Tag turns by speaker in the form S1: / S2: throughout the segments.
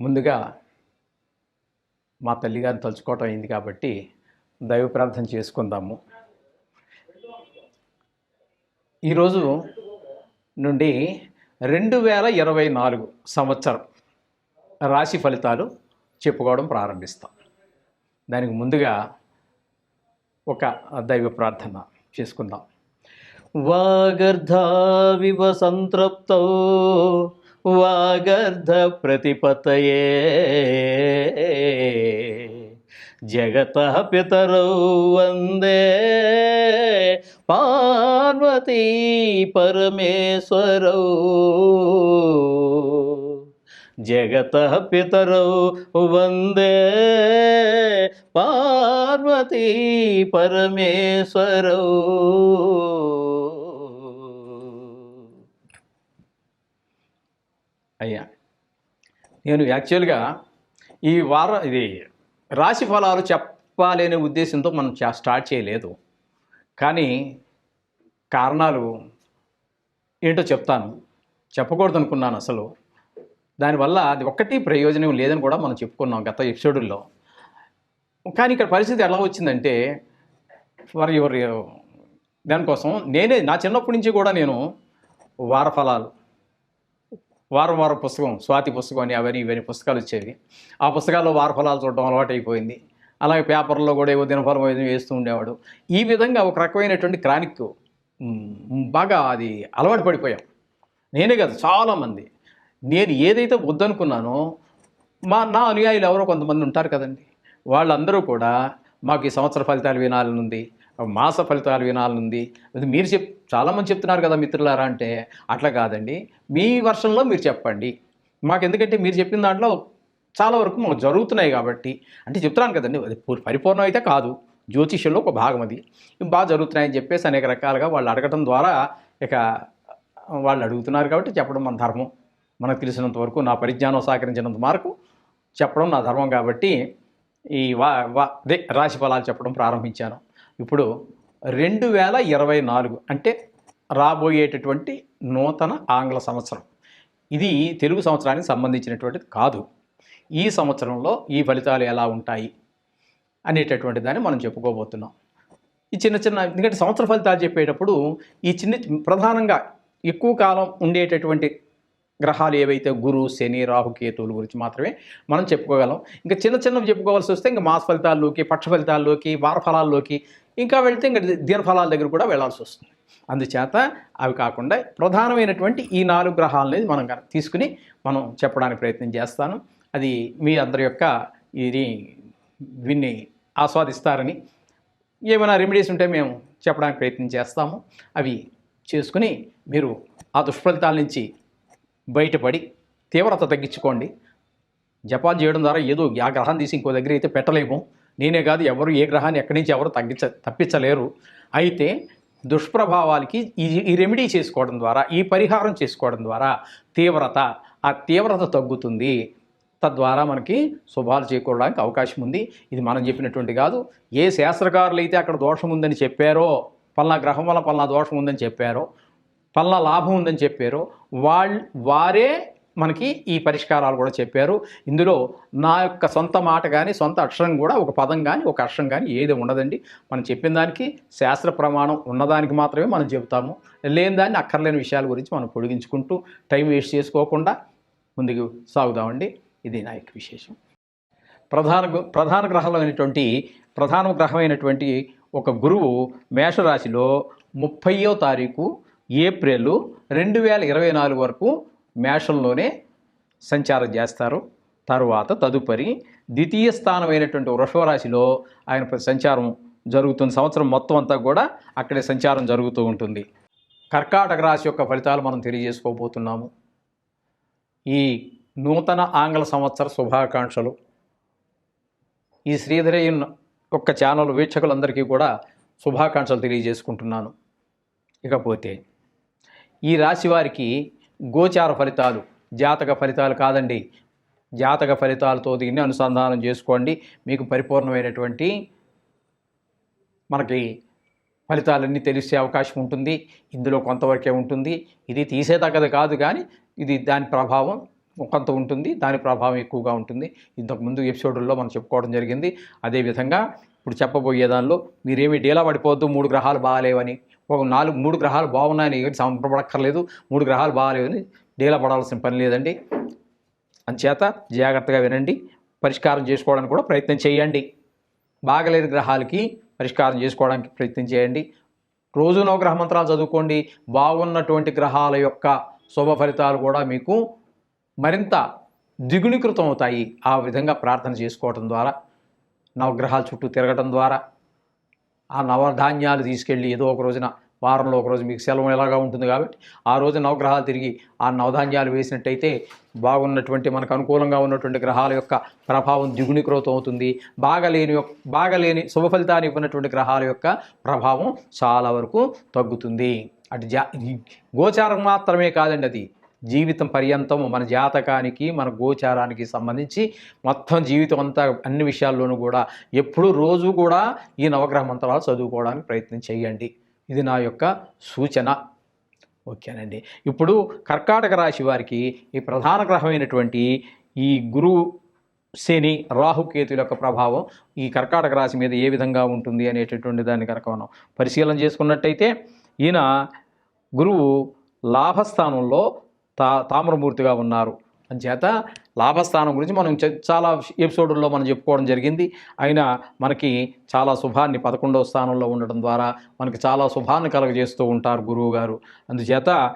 S1: ముందుగా మా తల్లిగారిని తలుచుకోవటం అయింది కాబట్టి దైవ ప్రార్థన చేసుకుందాము. ఈరోజు నుండి రెండు వేల ఇరవై నాలుగు సంవత్సరం రాశి ఫలితాలు చెప్పుకోవడం ప్రారంభిస్తాం. దానికి ముందుగా ఒక దైవ ప్రార్థన చేసుకుందాం. వాగర్ధావివ సంతృప్తౌ वागर्धप्रतिपतये जगतः पितरौ वन्दे पार्वती परमेश्वरौ जगतः पितरौ वन्दे पार्वती परमेश्वरौ అయ్యా. నేను యాక్చువల్గా ఈ వారం ఇది రాశి ఫలాలు చెప్పాలనే ఉద్దేశంతో మనం చా- స్టార్ట్ చేయలేదు. కానీ కారణాలు ఏంటో చెప్తాను. చెప్పకూడదు అనుకున్నాను అసలు. దానివల్ల అది ఒక్కటి ప్రయోజనం లేదని కూడా మనం చెప్పుకున్నాం గత ఎపిసోడుల్లో కానీ ఇక్కడ పరిస్థితి ఎలా వచ్చిందంటే ఫర్ యువర్ దానికోసం నేనే నా చిన్నప్పటి నుంచి కూడా నేను వార ఫలాలు వారం వారం పుస్తకం స్వాతి పుస్తకం అని అవన్నీ ఇవన్నీ పుస్తకాలు వచ్చేవి. ఆ పుస్తకాల్లో వార ఫలాలు చూడడం అలవాటు అయిపోయింది అలాగే పేపర్లో కూడా ఏవో దినఫలం ఏదో వేస్తూ ఉండేవాడు. ఈ విధంగా ఒక రకమైనటువంటి క్రానిక్ బాగా అది అలవాటు పడిపోయాం. నేనే కాదు చాలామంది. నేను ఏదైతే వద్దనుకున్నానో మా నా అనుయాయులు ఎవరో కొంతమంది ఉంటారు కదండి. వాళ్ళందరూ కూడా మాకు ఈ సంవత్సర ఫలితాలు వినాలనుంది. మాస ఫలితాలు వినాలనుంది. అది మీరు చెప్ చాలామంది చెప్తున్నారు కదా మిత్రులారా అంటే అట్లా కాదండి. మీ వర్షంలో మీరు చెప్పండి. మాకు ఎందుకంటే మీరు చెప్పిన దాంట్లో చాలా వరకు మాకు జరుగుతున్నాయి కాబట్టి. అంటే చెప్తున్నాను కదండి అది పరిపూర్ణం అయితే కాదు. జ్యోతిష్యంలో ఒక భాగం అది. బాగా జరుగుతున్నాయని చెప్పేసి అనేక రకాలుగా వాళ్ళు అడగటం ద్వారా ఇక వాళ్ళు అడుగుతున్నారు కాబట్టి చెప్పడం మన ధర్మం. మనకు తెలిసినంత వరకు నా పరిజ్ఞానం సహకరించినంత వరకు చెప్పడం నా ధర్మం కాబట్టి ఈ వా వా అదే రాశి ఫలాలు చెప్పడం ప్రారంభించాను. ఇప్పుడు రెండు వేల ఇరవై నాలుగు అంటే రాబోయేటటువంటి నూతన ఆంగ్ల సంవత్సరం. ఇది తెలుగు సంవత్సరానికి సంబంధించినటువంటిది కాదు. ఈ సంవత్సరంలో ఈ ఫలితాలు ఎలా ఉంటాయి అనేటటువంటి దాన్ని మనం చెప్పుకోబోతున్నాం. ఈ చిన్న చిన్న ఎందుకంటే సంవత్సర ఫలితాలు చెప్పేటప్పుడు ఈ చిన్న ప్రధానంగా ఎక్కువ కాలం ఉండేటటువంటి గ్రహాలు ఏవైతే గురు శని రాహు కేతువుల గురించి మాత్రమే మనం చెప్పుకోగలం. ఇంకా చిన్న చిన్నవి చెప్పుకోవాల్సి వస్తే ఇంకా మాస ఫలితాల్లోకి పక్ష ఫలితాల్లోకి వార ఫలాల్లోకి ఇంకా వెళితే ఇంకా దిన ఫలాల దగ్గర కూడా వెళ్ళాల్సి వస్తుంది. అందుచేత అవి కాకుండా ప్రధానమైనటువంటి ఈ నాలుగు గ్రహాలనేది మనం తీసుకుని మనం చెప్పడానికి ప్రయత్నం చేస్తాను. అది మీ అందరి యొక్క ఇది విన్ని ఆస్వాదిస్తారని ఏమైనా రెమెడీస్ ఉంటే మేము చెప్పడానికి ప్రయత్నం చేస్తాము. అవి చేసుకుని మీరు ఆ దుష్ఫలితాల నుంచి బయటపడి తీవ్రత తగ్గించుకోండి. జపాలు చేయడం ద్వారా ఏదో ఆ గ్రహాన్ని తీసి ఇంకో దగ్గర అయితే పెట్టలేము. నేనే కాదు ఎవరు ఏ గ్రహాన్ని ఎక్కడి నుంచి ఎవరు తగ్గించ తప్పించలేరు. అయితే దుష్ప్రభావాలకి ఈ ఈ రెమెడీ చేసుకోవడం ద్వారా ఈ పరిహారం చేసుకోవడం ద్వారా తీవ్రత ఆ తీవ్రత తగ్గుతుంది. తద్వారా మనకి శుభాలు చేకూరడానికి అవకాశం ఉంది. ఇది మనం చెప్పినటువంటి కాదు. ఏ శాస్త్రకారులు అయితే అక్కడ దోషం ఉందని చెప్పారో పలానా గ్రహం వల్ల పలానా దోషం ఉందని చెప్పారో పలానా లాభం ఉందని చెప్పారో. వాళ్ళు వారే మనకి ఈ పరిష్కారాలు కూడా చెప్పారు. ఇందులో నా యొక్క సొంత మాట కానీ సొంత అక్షరం కూడా ఒక పదం కానీ ఒక అక్షరం కానీ ఏది ఉండదండి. మనం చెప్పిన దానికి శాస్త్ర ప్రమాణం ఉన్నదానికి మాత్రమే మనం చెబుతాము. లేని దాన్ని అక్కర్లేని విషయాల గురించి మనం పొడిగించుకుంటూ టైం వేస్ట్ చేసుకోకుండా ముందుకు సాగుదామండి. ఇది నా యొక్క విశేషం. ప్రధాన ప్రధాన గ్రహమైనటువంటి ప్రధాన గ్రహమైనటువంటి ఒక గురువు మేషరాశిలో ముప్పయో తారీఖు ఏప్రిల్ రెండు వేల ఇరవై నాలుగు వరకు మేషంలోనే సంచారం చేస్తారు. తరువాత తదుపరి ద్వితీయ స్థానమైనటువంటి వృషభరాశిలో ఆయన సంచారం జరుగుతుంది. సంవత్సరం మొత్తం అంతా కూడా అక్కడే సంచారం జరుగుతూ ఉంటుంది. కర్కాటక రాశి యొక్క ఫలితాలు మనం తెలియజేసుకోబోతున్నాము. ఈ నూతన ఆంగ్ల సంవత్సర శుభాకాంక్షలు. ఈ శ్రీధరయ్య యొక్క ఛానల్ వీక్షకులందరికీ కూడా శుభాకాంక్షలు తెలియజేసుకుంటున్నాను. ఇకపోతే ఈ రాశి వారికి గోచార ఫలితాలు జాతక ఫలితాలు కాదండి. జాతక ఫలితాలతో దీన్ని అనుసంధానం చేసుకోండి. మీకు పరిపూర్ణమైనటువంటి మనకి ఫలితాలన్నీ తెలిసే అవకాశం ఉంటుంది. ఇందులో కొంతవరకే ఉంటుంది. ఇది తీసేదగ్గది కాదు కానీ ఇది దాని ప్రభావం కొంత ఉంటుంది. దాని ప్రభావం ఎక్కువగా ఉంటుంది. ఇంతకుముందు ఎపిసోడ్లో మనం చెప్పుకోవడం జరిగింది. అదేవిధంగా ఇప్పుడు చెప్పబోయే దానిలో మీరేమి డీలా పడిపోవద్దు మూడు గ్రహాలు బాగాలేవని. ఒక నాలుగు మూడు గ్రహాలు బాగున్నాయని ఏమి సంపడక్కర్లేదు. మూడు గ్రహాలు బాగాలేదని డీలా పడాల్సిన పని లేదండి. అంచేత జాగ్రత్తగా వినండి. పరిష్కారం చేసుకోవడానికి కూడా ప్రయత్నం చేయండి. బాగలేని గ్రహాలకి పరిష్కారం చేసుకోవడానికి ప్రయత్నం చేయండి. రోజు నవగ్రహ మంత్రాలు చదువుకోండి. బాగున్నటువంటి గ్రహాల యొక్క శుభ ఫలితాలు కూడా మీకు మరింత ద్విగుణీకృతం అవుతాయి ఆ విధంగా ప్రార్థన చేసుకోవటం ద్వారా నవగ్రహాల చుట్టూ తిరగటం ద్వారా. ఆ నవధాన్యాలు తీసుకెళ్ళి ఏదో ఒక రోజున వారంలో ఒక రోజు మీకు సెలవు ఎలాగా ఉంటుంది కాబట్టి ఆ రోజు నవగ్రహాలు తిరిగి ఆ నవధాన్యాలు వేసినట్టయితే బాగున్నటువంటి మనకు అనుకూలంగా ఉన్నటువంటి గ్రహాల యొక్క ప్రభావం ద్విగుణీకృతం అవుతుంది. బాగలేని యొక్క బాగలేని శుభ ఫలితాన్ని ఇవ్వనటువంటి గ్రహాల యొక్క ప్రభావం చాలా వరకు తగ్గుతుంది. అటు జా గోచారం మాత్రమే కాదండి అది. జీవితం పర్యంతం మన జాతకానికి మన గోచారానికి సంబంధించి మొత్తం జీవితం అంతా అన్ని విషయాల్లోనూ కూడా ఎప్పుడూ రోజు కూడా ఈ నవగ్రహ మంత్రాలు చదువుకోవడానికి ప్రయత్నం చేయండి. ఇది నా యొక్క సూచన. ఓకేనండి. ఇప్పుడు కర్కాటక రాశి వారికి ఈ ప్రధాన గ్రహమైనటువంటి ఈ గురువు శని రాహుకేతుల యొక్క ప్రభావం ఈ కర్కాటక రాశి మీద ఏ విధంగా ఉంటుంది అనేటటువంటి దాన్ని కనుక మనం పరిశీలన చేసుకున్నట్టయితే ఈయన గురువు లాభస్థానంలో తా తామ్రమూర్తిగా ఉన్నారు. అంచేత లాభస్థానం గురించి మనం చ- చాలా ఎపిసోడ్లో మనం చెప్పుకోవడం జరిగింది. అయినా మనకి చాలా శుభాన్ని పదకొండవ స్థానంలో ఉండడం ద్వారా మనకి చాలా శుభాన్ని కలగజేస్తూ ఉంటారు గురువు గారు. అందుచేత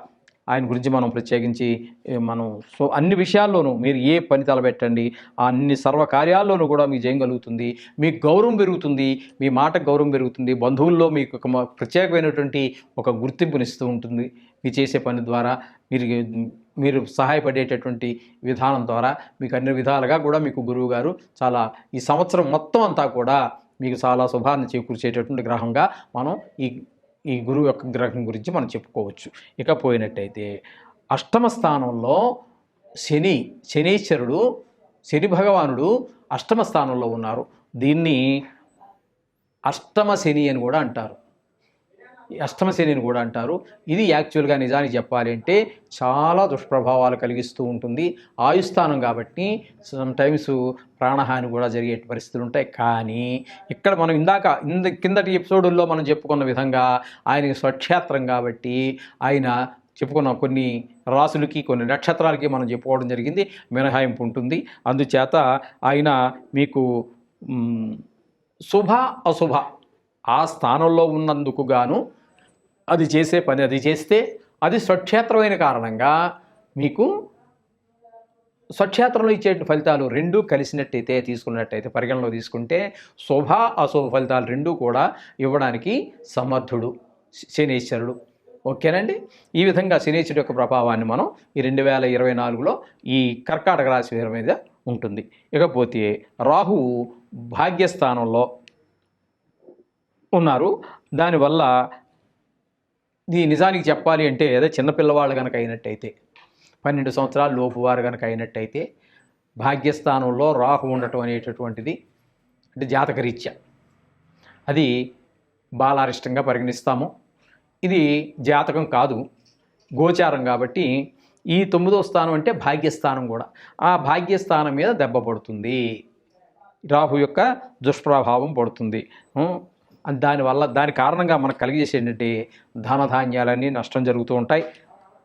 S1: ఆయన గురించి మనం ప్రత్యేకించి మనం సో అన్ని విషయాల్లోనూ మీరు ఏ పని తలబెట్టండి ఆ అన్ని సర్వకార్యాల్లోనూ కూడా మీకు జయం కలుగుతుంది. మీకు గౌరవం పెరుగుతుంది మీ మాట గౌరవం పెరుగుతుంది. బంధువుల్లో మీకు ఒక ప్రత్యేకమైనటువంటి ఒక గుర్తింపునిస్తూ ఉంటుంది. మీరు చేసే పని ద్వారా మీరు మీరు సహాయపడేటటువంటి విధానం ద్వారా మీకు అన్ని విధాలుగా కూడా మీకు గురువు గారు చాలా ఈ సంవత్సరం మొత్తం అంతా కూడా మీకు చాలా శుభాన్ని చేకూర్చేటటువంటి గ్రహంగా మనం ఈ ఈ గురువు యొక్క గ్రహం గురించి మనం చెప్పుకోవచ్చు. ఇక పోయినట్టయితే అష్టమ స్థానంలో శని శనీశ్వరుడు శని భగవానుడు అష్టమ స్థానంలో ఉన్నారు. దీన్ని అష్టమ శని అని కూడా అంటారు. ఈ కూడా అంటారు. ఇది యాక్చువల్గా నిజానికి చెప్పాలి అంటే చాలా దుష్ప్రభావాలు కలిగిస్తూ ఉంటుంది. ఆయుస్థానం కాబట్టి సమ్టైమ్స్ ప్రాణహాని కూడా జరిగే పరిస్థితులు ఉంటాయి. కానీ ఇక్కడ మనం ఇందాక ఇంద కిందటి ఎపిసోడుల్లో మనం చెప్పుకున్న విధంగా ఆయనకి స్వక్షేత్రం కాబట్టి ఆయన చెప్పుకున్న కొన్ని రాసులకి కొన్ని నక్షత్రాలకి మనం చెప్పుకోవడం జరిగింది. మినహాయింపు ఉంటుంది. అందుచేత ఆయన మీకు శుభ అశుభ ఆ స్థానంలో ఉన్నందుకు గాను అది చేసే పని అది చేస్తే అది స్వక్షేత్రమైన కారణంగా మీకు స్వక్షేత్రంలో ఇచ్చే ఫలితాలు రెండూ కలిసినట్టయితే తీసుకున్నట్టయితే పరిగణలో తీసుకుంటే శుభ అశుభ ఫలితాలు రెండూ కూడా ఇవ్వడానికి సమర్థుడు శనీశ్వరుడు. ఓకేనండి? ఈ విధంగా శనీశ్వరుడు యొక్క ప్రభావాన్ని మనం ఈ రెండు వేల ఇరవై నాలుగులో ఈ కర్కాటక రాశి వారి మీద ఉంటుంది. ఇకపోతే రాహువు భాగ్యస్థానంలో ఉన్నారు. దానివల్ల ఇది నిజానికి చెప్పాలి అంటే ఏదో చిన్నపిల్లవాళ్ళు కనుక అయినట్టయితే పన్నెండు సంవత్సరాలు లోపు వారు కనుక అయినట్టయితే భాగ్యస్థానంలో రాహు ఉండటం అనేటటువంటిది అంటే జాతకరీత్యా. అది బాలారిష్టంగా పరిగణిస్తాము. ఇది జాతకం కాదు గోచారం కాబట్టి ఈ తొమ్మిదో స్థానం అంటే భాగ్యస్థానం కూడా. ఆ భాగ్యస్థానం మీద దెబ్బ పడుతుంది. రాహు యొక్క దుష్ప్రభావం పడుతుంది. దానివల్ల దాని కారణంగా మనకు కలిగజేసి ఏంటంటే ధనధాన్యాలన్నీ నష్టం జరుగుతూ ఉంటాయి.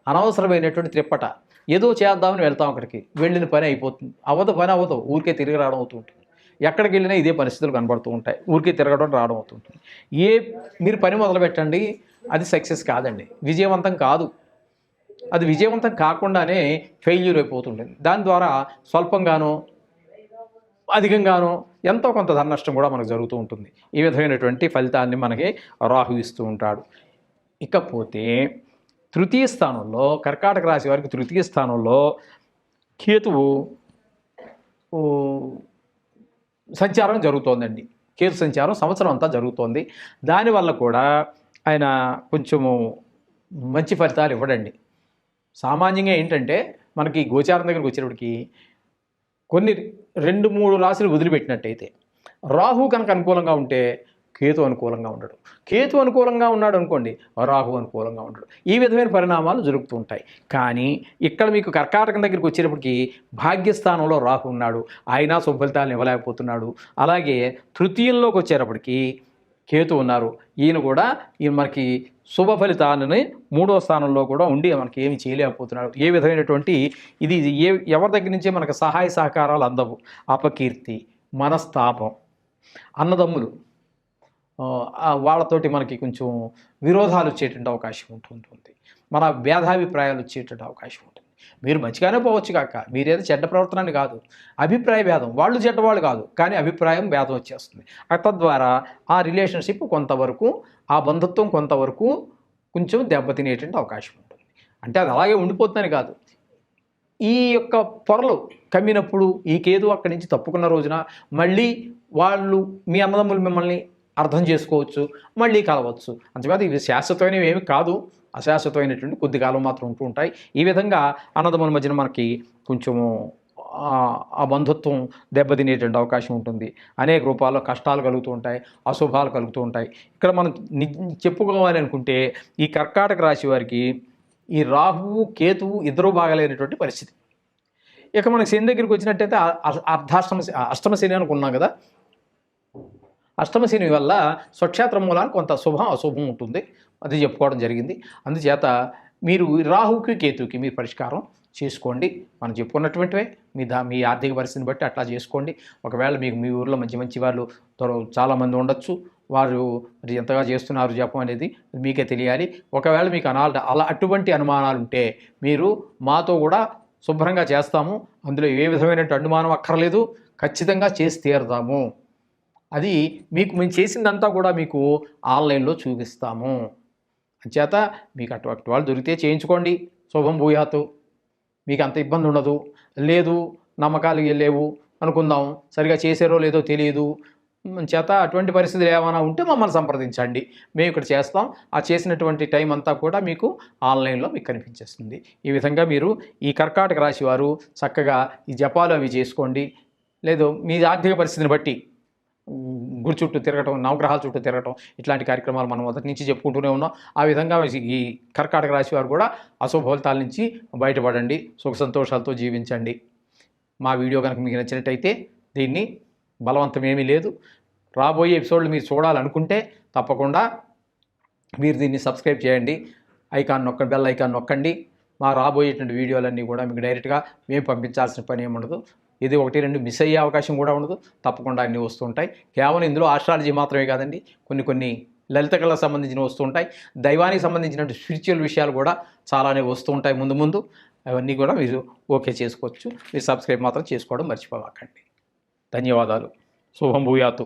S1: అనవసరమైనటువంటి త్రిప్పట. ఏదో చేద్దామని వెళ్తాం అక్కడికి. వెళ్ళిన పని అయిపోతుంది. అవ్వదు పని అవ్వదు. ఊరికే తిరిగి రావడం అవుతూ ఉంటుంది. ఎక్కడికి వెళ్ళినా ఇదే పరిస్థితులు కనబడుతూ ఉంటాయి. ఊరికే తిరగడం రావడం అవుతుంటుంది ఏ మీరు పని మొదలు పెట్టండి అది సక్సెస్ కాదండి. విజయవంతం కాదు. అది విజయవంతం కాకుండానే ఫెయిల్యూర్ అయిపోతుంటుంది దాని ద్వారా స్వల్పంగానో అధికంగానో ఎంతో కొంత ధన నష్టం కూడా మనకు జరుగుతూ ఉంటుంది. ఈ విధమైనటువంటి ఫలితాన్ని మనకి రాహు ఇస్తూ ఉంటాడు. ఇకపోతే తృతీయ స్థానంలో కర్కాటక రాశి వారికి తృతీయ స్థానంలో కేతువు సంచారం జరుగుతోందండి. కేతు సంచారం సంవత్సరం అంతా జరుగుతోంది. దానివల్ల కూడా ఆయన కొంచెము మంచి ఫలితాలు ఇవ్వడండి. సామాన్యంగా ఏంటంటే మనకి గోచారం దగ్గరికి వచ్చేటప్పటికి కొన్ని రెండు మూడు రాశులు వదిలిపెట్టినట్టయితే రాహు కనుక అనుకూలంగా ఉంటే కేతు అనుకూలంగా ఉండడు. కేతు అనుకూలంగా ఉన్నాడు అనుకోండి రాహు అనుకూలంగా ఉండడు. ఈ విధమైన పరిణామాలు జరుగుతూ ఉంటాయి. కానీ ఇక్కడ మీకు కర్కాటకం దగ్గరికి వచ్చేటప్పటికి భాగ్యస్థానంలో రాహు ఉన్నాడు. ఆయన శుభఫలితాలను ఇవ్వలేకపోతున్నాడు. అలాగే తృతీయంలోకి వచ్చేటప్పటికి కేతు ఉన్నారు. ఈయన కూడా ఈయన మనకి శుభ ఫలితాలని మూడో స్థానంలో కూడా ఉండి మనకి ఏమి చేయలేకపోతున్నాడు. ఏ విధమైనటువంటి ఇది ఏ ఎవరి దగ్గర నుంచే మనకు సహాయ సహకారాలు అందవు. అపకీర్తి మనస్తాపం అన్నదమ్ములు వాళ్ళతోటి మనకి కొంచెం విరోధాలు వచ్చేటువంటి అవకాశం ఉంటుంటుంది. మన భేదాభిప్రాయాలు వచ్చేటువంటి అవకాశం ఉంటుంది. మీరు మంచిగానే పోవచ్చు కాక మీరేదో చెడ్డ ప్రవర్తన అని కాదు. అభిప్రాయ భేదం వాళ్ళు చెడ్డవాళ్ళు కాదు కానీ అభిప్రాయం భేదం వచ్చేస్తుంది. ఆ తద్వారా ఆ రిలేషన్షిప్ కొంతవరకు ఆ బంధుత్వం కొంతవరకు కొంచెం దెబ్బతినేటువంటి అవకాశం ఉంటుంది. అంటే అది అలాగే ఉండిపోతుందని కాదు. ఈ యొక్క పొరలు కమ్మినప్పుడు ఈ కేదు అక్కడి నుంచి తప్పుకున్న రోజున మళ్ళీ వాళ్ళు మీ అన్నదమ్ములు మిమ్మల్ని అర్థం చేసుకోవచ్చు మళ్ళీ కలవచ్చు. అంతేకాదు ఇవి శాశ్వతమైనవి ఏమి కాదు. అశాశ్వతమైనటువంటి కొద్ది కాలం మాత్రం ఉంటూ ఉంటాయి. ఈ విధంగా అన్నదమ్ముల మధ్యన మనకి కొంచెము ఆ- బంధుత్వం దెబ్బతినేటువంటి అవకాశం ఉంటుంది. అనేక రూపాల్లో కష్టాలు కలుగుతూ ఉంటాయి అశుభాలు కలుగుతూ ఉంటాయి. ఇక్కడ మనం ని- చెప్పుకోవాలి అనుకుంటే ఈ కర్కాటక రాశి వారికి ఈ రాహువు కేతువు ఇద్దరు బాగలేనటువంటి పరిస్థితి. ఇక మనకి శని దగ్గరికి వచ్చినట్టయితే అర్ధాష్టమ అష్టమ శని అనుకున్నాం కదా. అష్టమ శని వల్ల స్వక్షేత్ర మూలానికి కొంత శుభం అశుభం ఉంటుంది. అది చెప్పుకోవడం జరిగింది. అందుచేత మీరు రాహుకి కేతుకి మీరు పరిష్కారం చేసుకోండి. మనం చెప్పుకున్నటువంటివే. మీ దా మీ ఆర్థిక పరిస్థితిని బట్టి అట్లా చేసుకోండి. ఒకవేళ మీకు మీ ఊర్లో మంచి మంచి వాళ్ళు చాలామంది ఉండొచ్చు. వారు మరి ఎంతగా చేస్తున్నారు జపం అనేది మీకే తెలియాలి. ఒకవేళ మీకు అనాల అలా అటువంటి అనుమానాలు ఉంటే మీరు మాతో కూడా శుభ్రంగా చేస్తాము. అందులో ఏ విధమైన అనుమానం అక్కర్లేదు. ఖచ్చితంగా చేసి తీరుదాము అది మీకు మేము చేసిందంతా కూడా మీకు ఆన్లైన్లో చూపిస్తాము. అంచేత మీకు అటువంటి వాళ్ళు దొరికితే చేయించుకోండి. శుభం భూయాతు. మీకు అంత ఇబ్బంది ఉండదు. లేదు నమ్మకాలు లేవు. అనుకుందాం. సరిగా చేసారో లేదో తెలియదు. చేత అటువంటి పరిస్థితులు ఏమైనా ఉంటే మమ్మల్ని సంప్రదించండి. మేము ఇక్కడ చేస్తాం. ఆ చేసినటువంటి టైం అంతా కూడా మీకు ఆన్లైన్లో మీకు కనిపించేస్తుంది. ఈ విధంగా మీరు ఈ కర్కాటక రాశి వారు చక్కగా ఈ జపాలు అవి చేసుకోండి. లేదు మీ ఆర్థిక పరిస్థితిని బట్టి గుడి చుట్టూ తిరగటం నవగ్రహాల చుట్టూ తిరగటం ఇట్లాంటి కార్యక్రమాలు మనం మొదటి నుంచి చెప్పుకుంటూనే ఉన్నాం. ఆ విధంగా ఈ కర్కాటక రాశి వారు కూడా అశుభ ఫలితాల నుంచి బయటపడండి సుఖ సంతోషాలతో జీవించండి. మా వీడియో కనుక మీకు నచ్చినట్టయితే దీన్ని బలవంతం ఏమీ లేదు. రాబోయే ఎపిసోడ్లు మీరు చూడాలనుకుంటే తప్పకుండా మీరు దీన్ని సబ్స్క్రైబ్ చేయండి. ఐకాన్ నొక్క బెల్ ఐకాన్ నొక్కండి. మా రాబోయేటువంటి వీడియోలన్నీ కూడా మీకు డైరెక్ట్గా మేము పంపించాల్సిన పని ఏమి ఉండదు ఇది ఒకటి రెండు మిస్ అయ్యే అవకాశం కూడా ఉండదు. తప్పకుండా అన్నీ వస్తుంటాయి కేవలం ఇందులో ఆస్ట్రాలజీ మాత్రమే కాదండి కొన్ని కొన్ని లలిత కళకు సంబంధించిన వస్తుంటాయి దైవానికి సంబంధించిన స్పిరిచువల్ విషయాలు కూడా చాలానే వస్తుంటాయి ముందు ముందు. అవన్నీ కూడా మీరు ఓకే చేసుకోవచ్చు. మీరు సబ్స్క్రైబ్ మాత్రం చేసుకోవడం మర్చిపోవాకండి ధన్యవాదాలు. శుభం భూయాతు.